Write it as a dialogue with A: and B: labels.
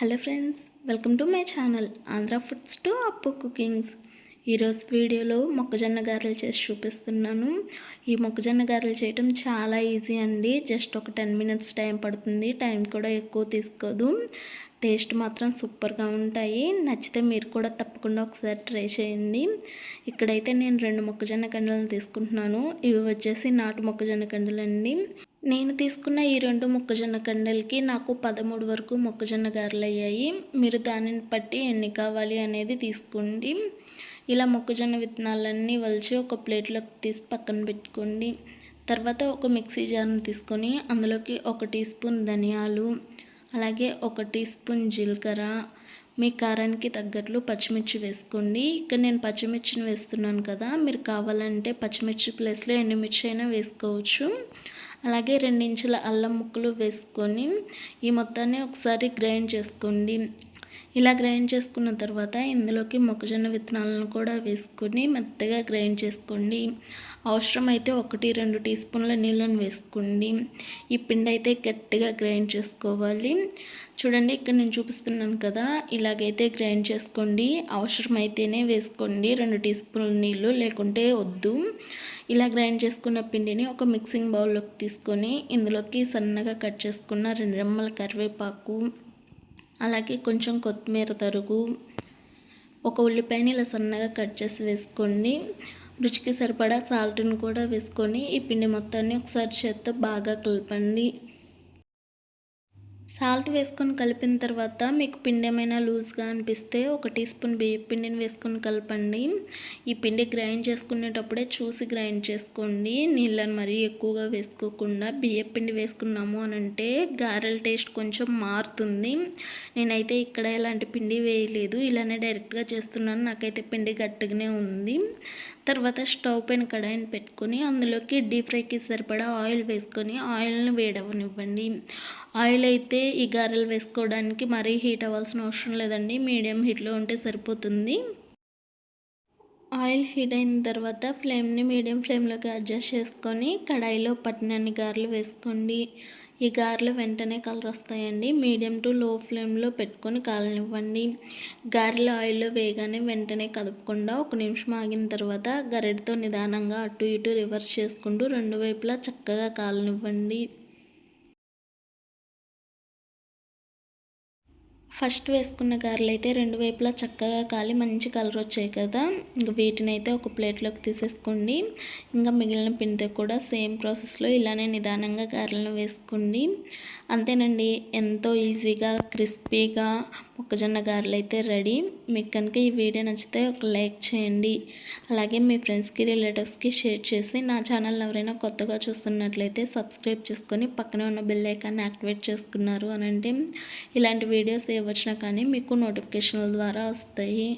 A: Hello friends welcome to my channel Andhra foods to Appu cookings. ఈరోజు వీడియోలో మొక్కజొన్న గారెలు చేసి చూపిస్తున్నాను. ఈ మొక్కజొన్న గారెలు చేయటం చాలా ఈజీ అండి. జస్ట్ ఒక టెన్ మినిట్స్ టైం పడుతుంది. టైం కూడా ఎక్కువ తీసుకోదు. టేస్ట్ మాత్రం సూపర్గా ఉంటాయి. నచ్చితే మీరు కూడా తప్పకుండా ఒకసారి ట్రై చేయండి. ఇక్కడైతే నేను రెండు మొక్కజొన్న కండలను తీసుకుంటున్నాను. ఇవి వచ్చేసి నాటు మొక్కజొన్న కండలు అండి నేను తీసుకున్న ఈ రెండు మొక్కజొన్న కండలకి నాకు పదమూడు వరకు మొక్కజొన్న గారెలు అయ్యాయి మీరు దానిని బట్టి ఎన్ని కావాలి అనేది తీసుకోండి. ఇలా మొక్కజొన్న విత్తనాలన్నీ వలిచి ఒక ప్లేట్లోకి తీసి పక్కన పెట్టుకోండి. తర్వాత ఒక మిక్సీ జార్ని తీసుకొని అందులోకి ఒక టీ స్పూన్ ధనియాలు అలాగే ఒక టీ స్పూన్ జీలకర్ర మీ కారానికి తగ్గట్లు పచ్చిమిర్చి వేసుకోండి. ఇక్కడ నేను పచ్చిమిర్చిని వేస్తున్నాను కదా మీరు కావాలంటే పచ్చిమిర్చి ప్లేస్లో ఎండుమిర్చి అయినా వేసుకోవచ్చు. అలాగే రెండించుల అల్లం ముక్కలు వేసుకొని ఈ మొత్తాన్ని ఒకసారి గ్రైండ్ చేసుకోండి. ఇలా గ్రైండ్ చేసుకున్న తర్వాత ఇందులోకి మొక్కజొన్న విత్తనాలను కూడా వేసుకొని మెత్తగా గ్రైండ్ చేసుకోండి. అవసరమైతే ఒకటి రెండు టీ స్పూన్ల నీళ్ళను వేసుకోండి. ఈ పిండి అయితే గట్టిగా గ్రైండ్ చేసుకోవాలి. చూడండి ఇక్కడ నేను చూపిస్తున్నాను కదా ఇలాగైతే గ్రైండ్ చేసుకోండి. అవసరమైతేనే వేసుకోండి. రెండు టీ స్పూన్ల నీళ్ళు లేకుంటే వద్దు. ఇలా గ్రైండ్ చేసుకున్న పిండిని ఒక మిక్సింగ్ బౌల్లోకి తీసుకొని ఇందులోకి సన్నగా కట్ చేసుకున్న రెండు రెమ్మల కరివేపాకు అలాగే కొంచెం కొత్తిమీర తరుగు ఒక ఉల్లిపాయని ఇలా సన్నగా కట్ చేసి వేసుకోండి. రుచికి సరిపడా సాల్ట్ని కూడా వేసుకొని ఈ పిండి మొత్తాన్ని ఒకసారి చేత్తో బాగా కలపండి. సాల్ట్ వేసుకొని కలిపిన తర్వాత మీకు పిండి ఏమైనా లూజ్గా అనిపిస్తే ఒక టీ స్పూన్ బియ్యం పిండిని వేసుకొని కలపండి. ఈ పిండి గ్రైండ్ చేసుకునేటప్పుడే చూసి గ్రైండ్ చేసుకోండి. నీళ్ళని మరీ ఎక్కువగా వేసుకోకుండా బియ్యం పిండి వేసుకున్నాము అని అంటే గారెల టేస్ట్ కొంచెం మారుతుంది. నేనైతే ఇక్కడ ఎలాంటి పిండి వేయలేదు. ఇలానే డైరెక్ట్గా చేస్తున్నాను. నాకైతే పిండి గట్టిగానే ఉంది. తర్వాత స్టవ్ పైన కడాయిని పెట్టుకొని అందులోకి డీప్ ఫ్రైకి సరిపడా ఆయిల్ వేసుకొని ఆయిల్ని వేడవనివ్వండి. ఆయిల్ అయితే ఈ గారెలు వేసుకోవడానికి మరీ హీట్ అవ్వాల్సిన అవసరం లేదండి. మీడియం హీట్లో ఉంటే సరిపోతుంది. ఆయిల్ హీట్ అయిన తర్వాత ఫ్లేమ్ని మీడియం ఫ్లేమ్లోకి అడ్జస్ట్ చేసుకొని కడాయిలో పట్టినన్ని గారెలు వేసుకోండి. ఈ గారెలు వెంటనే కలర్ వస్తాయండి. మీడియం టు లో ఫ్లేమ్లో పెట్టుకొని కాలనివ్వండి. గారెలు ఆయిల్లో వేయగానే వెంటనే కదపకుండా ఒక నిమిషం ఆగిన తర్వాత గరెడితో నిదానంగా అటు ఇటు రివర్స్ చేసుకుంటూ రెండు వైపులా చక్కగా కాలనివ్వండి. ఫస్ట్ వేసుకున్న గారెలు అయితే రెండు వైపులా చక్కగా కాలి మంచి కలర్ వచ్చాయి కదా. ఇంకా వీటిని అయితే ఒక ప్లేట్లోకి తీసేసుకోండి. ఇంకా మిగిలిన పిండితో కూడా సేమ్ ప్రాసెస్లో ఇలానే నిదానంగా గారెలను వేసుకోండి. అంతేనండి ఎంతో ఈజీగా క్రిస్పీగా మొక్కజొన్న గారెలు అయితే రెడీ. మీకు కనుక ఈ వీడియో నచ్చితే ఒక లైక్ చేయండి. అలాగే మీ ఫ్రెండ్స్కి రిలేటివ్స్కి షేర్ చేసి నా ఛానల్ ఎవరైనా కొత్తగా చూస్తున్నట్లయితే సబ్స్క్రైబ్ చేసుకొని పక్కనే ఉన్న బెల్ ఐకాన్ని యాక్టివేట్ చేసుకున్నారు అని అంటే ఇలాంటి వీడియోస్ ఏ వచ్చినా కానీ మీకు నోటిఫికేషన్ల ద్వారా వస్తాయి.